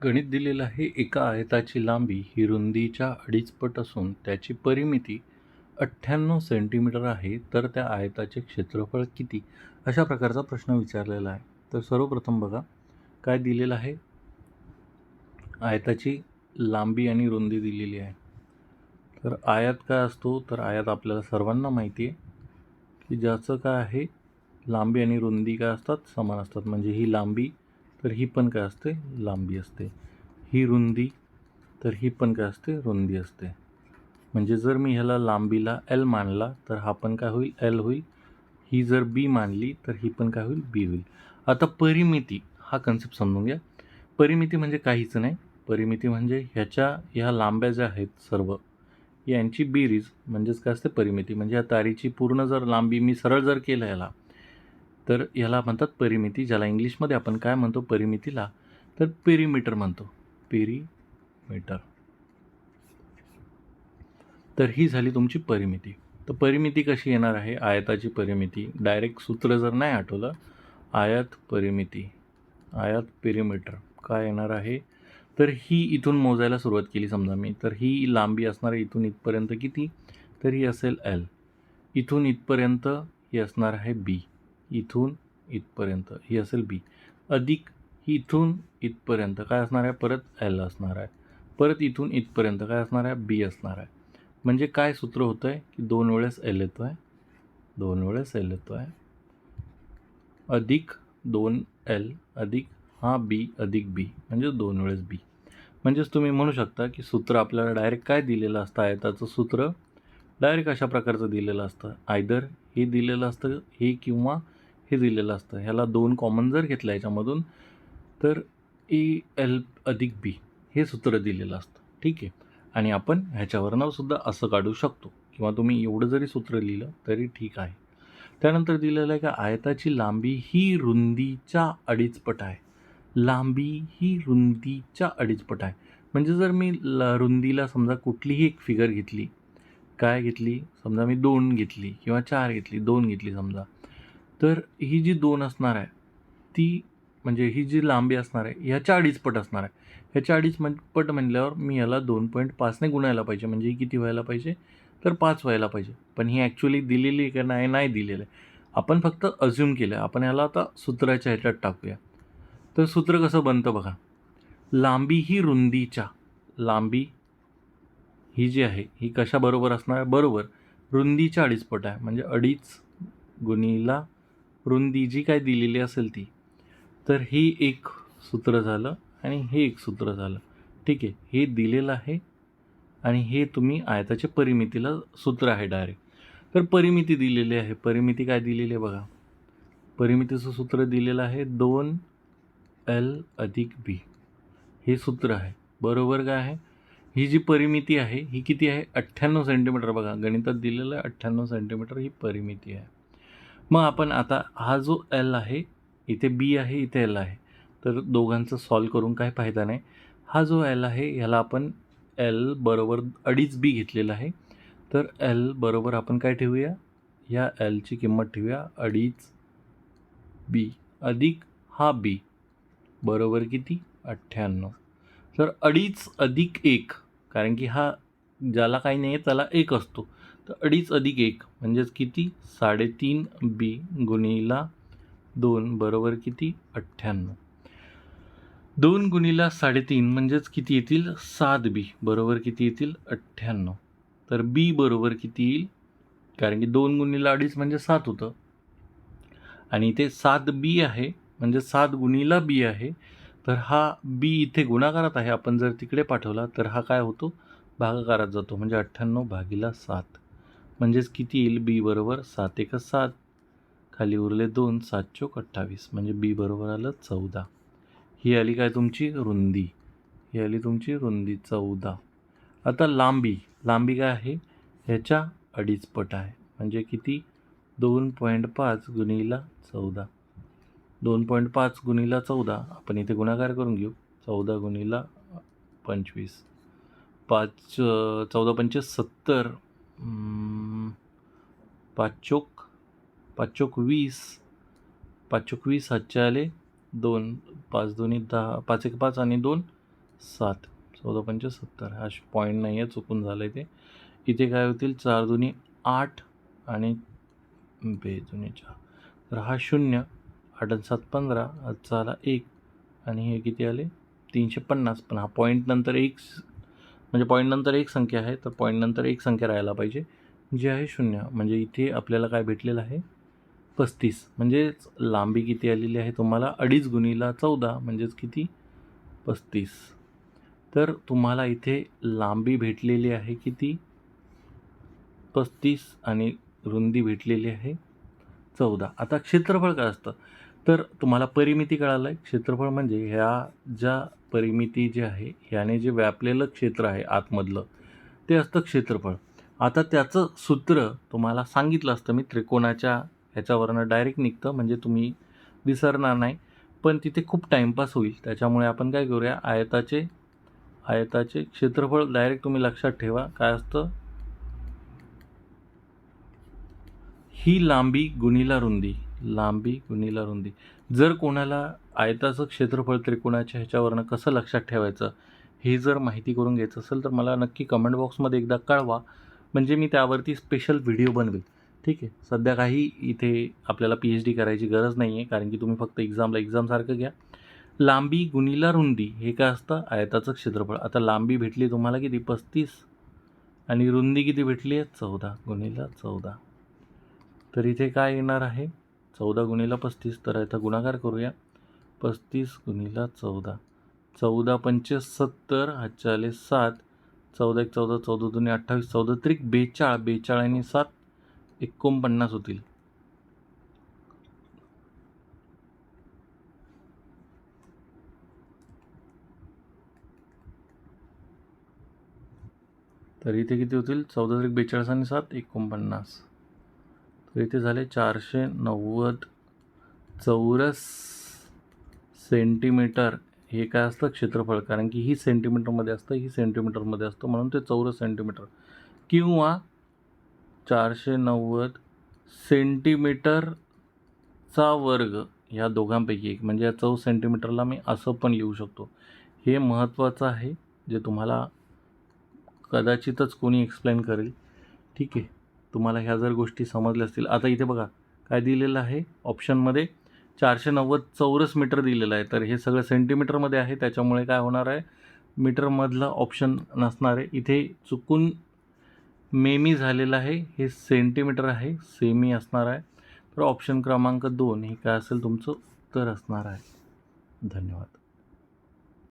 गणित दिलेलं आहे एका आयताची लांबी ही रुंदीच्या अडीच पट असून त्याची परिमिती अठ्ठ्याण्णव सेंटीमीटर आहे तर त्या आयताचे क्षेत्रफळ किती? अशा प्रकारचा प्रश्न विचारलेला आहे. तर सर्वप्रथम बघा काय दिलेलं आहे? आयताची लांबी आणि रुंदी दिलेली आहे. तर आयात काय असतो? तर आयात आपल्याला सर्वांना माहिती आहे की ज्याचं काय आहे लांबी आणि रुंदी काय असतात? समान असतात. म्हणजे ही लांबी तर ही पण काय असते? लांबी असते. ही रुंदी तर ही पण काय असते? रुंदी असते. म्हणजे जर मी ह्याला लांबीला एल मानला तर हा पण काय होईल? एल होईल. ही जर बी मानली तर ही पण काय होईल? बी होईल. आता परिमिती हा कन्सेप्ट समजून घ्या. परिमिती म्हणजे काहीच नाही. परिमिती म्हणजे ह्याच्या ह्या लांब्या ज्या आहेत सर्व यांची बेरीज म्हणजेच काय असते? परिमिती. म्हणजे या तारीची पूर्ण जर लांबी मी सरळ जर केलं ह्याला तर याला म्हणतात परिमिती ज्याला इंग्लिशमध्ये आपण काय म्हणतो? परिमितीला. तर पेरीमीटर म्हणतो. पेरीमीटर तर ही झाली तुमची परिमिती. तर परिमिती कशी येणार आहे? आयताची परिमिती. डायरेक्ट सूत्र जर नाही आठवलं आयात परिमिती. आयात पेरीमीटर काय येणार आहे? तर ही इथून मोजायला सुरुवात केली समजा मी. तर ही लांबी असणार आहे इथून इथपर्यंत किती? तर ही असेल एल इथून इथपर्यंत ही असणार आहे बी इथून इथपर्यंत ही असेल बी अधिक ही इथून इथपर्यंत काय असणार आहे? परत एल असणार आहे. परत इथून इथपर्यंत काय असणार आहे? बी असणार आहे. म्हणजे काय सूत्र होतं आहे की दोन वेळेस एल येतो आहे दोन वेळेस एल येतो आहे अधिक दोन एल अधिक हा बी अधिक बी म्हणजे दोन वेळेस बी म्हणजेच तुम्ही म्हणू शकता की सूत्र आपल्याला डायरेक्ट काय दिलेलं असतं? आयताचं सूत्र. डायरेक्ट अशा प्रकारचं दिलेलं असतं. आयदर हे दिलेलं असतं हे किंवा हे दिलेलं असतं. ह्याला दोन कॉमन जर घेतलं याच्यामधून तर ए एल अधिक बी हे सूत्र दिलेलं असतं. ठीक आहे? आणि आपण ह्याच्यावरनं सुद्धा असं काढू शकतो. किंवा तुम्ही एवढं जरी सूत्र लिहिलं तरी ठीक आहे. त्यानंतर दिलेलं आहे का आयताची लांबी ही रुंदीच्या अडीच पट आहे. लांबी ही रुंदीच्या अडीच पट आहे. म्हणजे जर मी ल रुंदीला समजा कुठलीही एक फिगर घेतली काय घेतली? समजा मी दोन घेतली किंवा चार घेतली दोन घेतली समजा. तर ही जी दोन असणार आहे ती म्हणजे ही जी लांबी असणार आहे ह्याच्या अडीच पट असणार आहे. ह्याच्या अडीच म्हण पट म्हणल्यावर मी याला दोन पॉईंट पाचने गुणायला पाहिजे. म्हणजे ही किती व्हायला पाहिजे? तर पाच व्हायला पाहिजे. पण ही ॲक्च्युली दिलेली आहे का नाही नाही दिलेलं आहे. आपण फक्त अज्युम केलं आहे आपण याला आता सूत्राच्या ह्याच्यात टाकूया. तर सूत्र कसं बनतं बघा? लांबी ही रुंदीच्या लांबी ही जी आहे ही कशाबरोबर असणार आहे? बरोबर. रुंदीच्या अडीच पट आहे. म्हणजे अडीच गुणीला रुंदी जी काय दिलेली असेल ती. तर हे एक सूत्र झालं आणि हे एक सूत्र झालं. ठीक आहे हे दिलेलं आहे आणि हे तुम्ही आयताच्या परिमितीला सूत्र आहे डायरेक्ट तर परिमिती दिलेली आहे. परिमिती काय दिलेली आहे बघा. परिमितीचं सूत्र दिलेलं आहे दोन एल अधिक बी हे सूत्र आहे. बरोबर काय आहे? ही जी परिमिती आहे ही किती आहे? अठ्ठ्याण्णव सेंटीमीटर बघा. गणितात दिलेलं आहे अठ्ठ्याण्णव सेंटीमीटर ही परिमिती आहे. मग आपण आता हा जो एल आहे इथे बी आहे इथे एल आहे. तर दोघांचं सॉल्व करून काय फायदा नाही. हा जो एल आहे ह्याला आपण एल बरोबर अडीच बी घेतलेला आहे. तर एल बरोबर आपण काय ठेवूया? ह्या एलची किंमत ठेवूया अडीच बी अधिक हा बी बरोबर किती? अठ्ठ्याण्णव. तर अडीच अधिक एक कारण की हा ज्याला काही नाही आहे त्याला एक असतो. तर अडीच अधिक एक म्हणजेच किती? साडेतीन बी गुणीला दोन बरोबर किती? अठ्ठ्याण्णव. दोन गुणीला साडेतीन म्हणजेच किती येतील? सात बी बरोबर किती येतील? अठ्ठ्याण्णव. तर बी बरोबर किती येईल? कारण की दोन गुणीला अडीच म्हणजे सात होतं. आणि इथे सात बी आहे म्हणजे सात गुणीला बी आहे तर हा बी इथे गुणाकारात आहे. आपण जर तिकडे पाठवला तर हा काय होतो? भागाकारात जातो म्हणजे अठ्ठ्याण्णव भागीला सात. म्हणजेच किती येईल? बी बरोबर सात एक सात. खाली उरले दोन सात चोक अठ्ठावीस. म्हणजे बी बरोबर आलं चौदा. ही आली काय तुमची? रुंदी. ही आली तुमची रुंदी चौदा. आता लांबी. लांबी काय आहे? ह्याच्या अडीच पट आहे. म्हणजे किती? दोन पॉईंट पाच गुणीला चौदा. दोन पॉईंट पाच गुणीला चौदा. आपण इथे गुणाकार करून घेऊ. चौदा गुणीला पंचवीस. पाच चौदा पंचवीस सत्तर पाच चोक पाच वीस पाच चोक वीस हातचे आले दोन पाच दोन्ही दहा पाच एक पाच आणि दोन सात. चौदा पंच सत्तर. हा पॉईंट नाही आहे चुकून झालं आहे ते. इथे काय होतील? चार दोन्ही आठ आणि बे दोन्ही चार. तर हा शून्य आठ आणि सात पंधरा आजचा आला एक. आणि हे किती आले? तीनशे पन्नास. पण हा पॉईंट नंतर एक म्हणजे पॉईंट नंतर एक संख्या आहे तर पॉईंट नंतर एक संख्या राहायला पाहिजे जी आहे शून्य. म्हणजे इथे आपल्याला काय भेटलेलं आहे? पस्तीस. म्हणजेच लांबी किती आलेली आहे तुम्हाला? अडीच गुणीला चौदा म्हणजेच किती? पस्तीस. तर तुम्हाला इथे लांबी भेटलेली आहे किती? पस्तीस आणि रुंदी भेटलेली आहे चौदा. आता क्षेत्रफळ काय असतं? तर तुम्हाला परिमिती कळालं आहे क्षेत्रफळ म्हणजे ह्या ज्या परिमिती जी आहे ह्याने जे व्यापलेलं क्षेत्र आहे आतमधलं ते असतं क्षेत्रफळ. आता त्याचं सूत्र तुम्हाला सांगितलं असतं मी त्रिकोणाच्या ह्याच्यावरनं डायरेक्ट निघतं म्हणजे तुम्ही विसरणार नाही पण तिथे खूप टाईमपास होईल. त्याच्यामुळे आपण काय करूया आयताचे आयताचे क्षेत्रफळ डायरेक्ट तुम्ही लक्षात ठेवा. काय असतं? ही लांबी गुणीला रुंदी लांबी गुणीला रुंदी. जर कोणाला आयताचं क्षेत्रफळ त्रिकोणाच्या ह्याच्यावरनं कसं लक्षात ठेवायचं? हे जर माहिती करून घ्यायचं असेल तर मला नक्की कमेंट बॉक्समध्ये एकदा कळवा. म्हणजे मी त्यावरती स्पेशल व्हिडिओ बनवेल. ठीक आहे? सध्या काही इथे आपल्याला पी एच डी करायची गरज नाही आहे कारण की तुम्ही फक्त एक्झामला एक्झामसारखं घ्या. लांबी गुणीला रुंदी हे काय असतं? आयताचं क्षेत्रफळ. आता लांबी भेटली तुम्हाला किती? पस्तीस. आणि रुंदी किती भेटली आहे? चौदा. गुणीला चौदा. तर इथे काय येणार आहे? चौदा गुणीला पस्तीस. तर आता गुणाकार करूया. पस्तीस गुणीला चौदा. चौदा पंचे सत्तर हातच्या सात. चौदा एक चौदा चौदा दोन्ही अठ्ठावीस चौदा त्रिक बेचाळ बेचाळ आणि सात एकोणपन्नास होतील. तर इथे किती होतील? चौदा त्रिक बेचाळीस आणि सात एकोणपन्नास. तर इथे झाले चारशे नव्वद. चौरस सेंटीमीटर हे काय असतं? क्षेत्रफळ. कारण की ही सेंटीमीटरमध्ये असतं ही सेंटीमीटरमध्ये असतं. म्हणून ते चौरस सेंटीमीटर. किंवा चारशे नव्वद सेंटीमीटरचा वर्ग ह्या दोघांपैकी एक. म्हणजे या चौ सेंटीमीटरला मी असं पण लिहू शकतो. हे महत्त्वाचं आहे जे तुम्हाला कदाचितच कोणी एक्सप्लेन करेल. ठीक आहे. तुम्हाला ह्या जर गोष्टी समजल्या असतील. आता इथे बघा काय दिलेलं आहे? ऑप्शनमध्ये चारशे नव्वद चौरस मीटर दिलेलं आहे. तर हे सगळं सेंटीमीटरमध्ये आहे. त्याच्यामुळे काय होणार आहे? मीटरमधलं ऑप्शन नसणार आहे. इथे चुकून मेमी झालेलं आहे. हे सेंटीमीटर आहे. सेमी असणार आहे. तर ऑप्शन क्रमांक दोन हे काय असेल तुमचं? उत्तर असणार आहे. धन्यवाद.